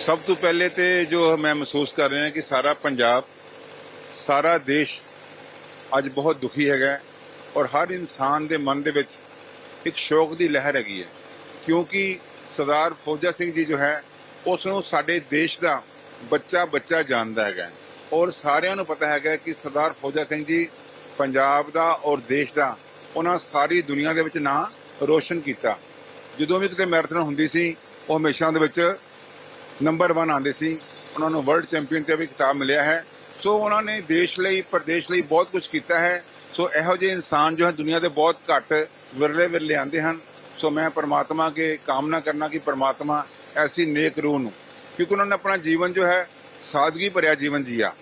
ਸਭ ਤੋਂ ਪਹਿਲੇ ਤੇ ਜੋ ਮੈਂ ਮਹਿਸੂਸ ਕਰ ਰਿਹਾ ਕਿ ਸਾਰਾ ਪੰਜਾਬ, ਸਾਰਾ ਦੇਸ਼ ਅੱਜ ਬਹੁਤ ਦੁਖੀ ਹੈਗਾ ਔਰ ਹਰ ਇਨਸਾਨ ਦੇ ਮਨ ਦੇ ਵਿੱਚ ਇੱਕ ਸ਼ੋਕ ਦੀ ਲਹਿਰ ਹੈਗੀ ਹੈ। ਕਿਉਂਕਿ ਸਰਦਾਰ ਫੌਜਾ ਸਿੰਘ ਜੀ ਜੋ ਹੈ ਉਸ ਨੂੰ ਸਾਡੇ ਦੇਸ਼ ਦਾ ਬੱਚਾ ਬੱਚਾ ਜਾਣਦਾ ਹੈਗਾ ਔਰ ਸਾਰਿਆਂ ਨੂੰ ਪਤਾ ਹੈਗਾ ਕਿ ਸਰਦਾਰ ਫੌਜਾ ਸਿੰਘ ਜੀ ਪੰਜਾਬ ਦਾ ਔਰ ਦੇਸ਼ ਦਾ ਉਹਨਾਂ ਸਾਰੀ ਦੁਨੀਆ ਦੇ ਵਿੱਚ ਨਾਂ ਰੋਸ਼ਨ ਕੀਤਾ। ਜਦੋਂ ਵੀ ਕਿਤੇ ਮੈਰਾਥਨ ਹੁੰਦੀ ਸੀ, ਉਹ ਹਮੇਸ਼ਾ ਉਹਦੇ ਵਿੱਚ ਨੰਬਰ 1 ਆਉਂਦੇ ਸੀ। ਉਹਨਾਂ ਨੂੰ ਵਰਲਡ ਚੈਂਪੀਅਨ ਤੇ ਵੀ ਖਿਤਾਬ ਮਿਲਿਆ ਹੈ। ਸੋ ਉਹਨਾਂ ਨੇ ਦੇਸ਼ ਲਈ, ਪ੍ਰਦੇਸ਼ ਲਈ ਬਹੁਤ ਕੁਝ ਕੀਤਾ ਹੈ। ਸੋ ਇਹੋ ਜਿਹੇ ਇਨਸਾਨ ਜੋ ਹੈ ਦੁਨੀਆ ਦੇ ਬਹੁਤ ਘੱਟ ਵਿਰਲੇ ਵਿਰਲੇ ਆਉਂਦੇ ਹਨ। ਸੋ ਮੈਂ ਪਰਮਾਤਮਾ ਕੇ ਕਾਮਨਾ ਕਰਨਾ ਕਿ ਪਰਮਾਤਮਾ ਐਸੀ ਨੇਕ ਰੂਹ ਨੂੰ, ਕਿਉਂਕਿ ਉਹਨਾਂ ਨੇ ਆਪਣਾ ਜੀਵਨ ਜੋ ਹੈ ਸਾਦਗੀ ਭਰਿਆ ਜੀਵਨ ਜੀਆ।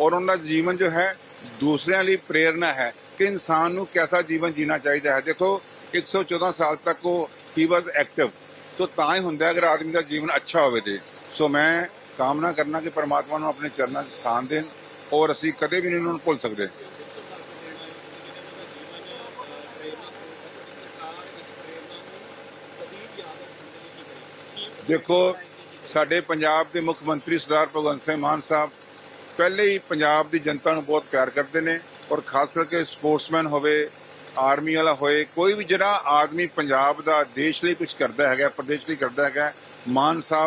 ਔਰ ਉਹਨਾਂ ਦਾ ਜੀਵਨ ਜੋ ਹੈ ਦੂਸਰਿਆਂ ਲਈ ਪ੍ਰੇਰਣਾ ਹੈ ਕਿ ਇਨਸਾਨ ਨੂੰ ਕਿਹਦਾ ਜੀਵਨ ਜੀਣਾ ਚਾਹੀਦਾ ਹੈ। ਦੇਖੋ 114 ਸਾਲ ਤੱਕ ਉਹ ਹੀ ਵਾਸ ਐਕਟਿਵ ਸੋ ਤਾਂ ਹੀ ਹੁੰਦਾ ਅਗਰ ਆਦਮੀ ਦਾ ਜੀਵਨ ਅੱਛਾ ਹੋਵੇ ਤੇ। ਸੋ ਮੈਂ ਕਾਮਨਾ ਕਰਨਾ ਕਿ ਪਰਮਾਤਮਾ ਨੂੰ ਆਪਣੇ ਚਰਨਾਂ 'ਚ ਸਥਾਨ ਦੇਣ ਔਰ ਅਸੀਂ ਕਦੇ ਵੀ ਨਹੀਂ ਉਹਨਾਂ ਨੂੰ ਭੁੱਲ ਸਕਦੇ। ਦੇਖੋ, ਸਾਡੇ ਪੰਜਾਬ ਦੇ ਮੁੱਖ ਮੰਤਰੀ ਸਰਦਾਰ ਭਗਵੰਤ ਸਿੰਘ ਮਾਨ ਸਾਹਿਬ ਪਹਿਲੇ ਹੀ ਪੰਜਾਬ ਦੀ ਜਨਤਾ ਨੂੰ ਬਹੁਤ ਪਿਆਰ ਕਰਦੇ ਨੇ ਔਰ ਖਾਸ ਕਰਕੇ ਸਪੋਰਟਸਮੈਨ ਹੋਵੇ, ਆਰਮੀ ਵਾਲਾ ਹੋਏ, ਕੋਈ ਵੀ ਜਿਹੜਾ ਆਦਮੀ ਪੰਜਾਬ ਦਾ, ਦੇਸ਼ ਲਈ ਕੁਝ ਕਰਦਾ ਹੈਗਾ, ਪ੍ਰਦੇਸ਼ ਲਈ ਕਰਦਾ ਹੈਗਾ, ਮਾਨ ਸਾਹਿਬ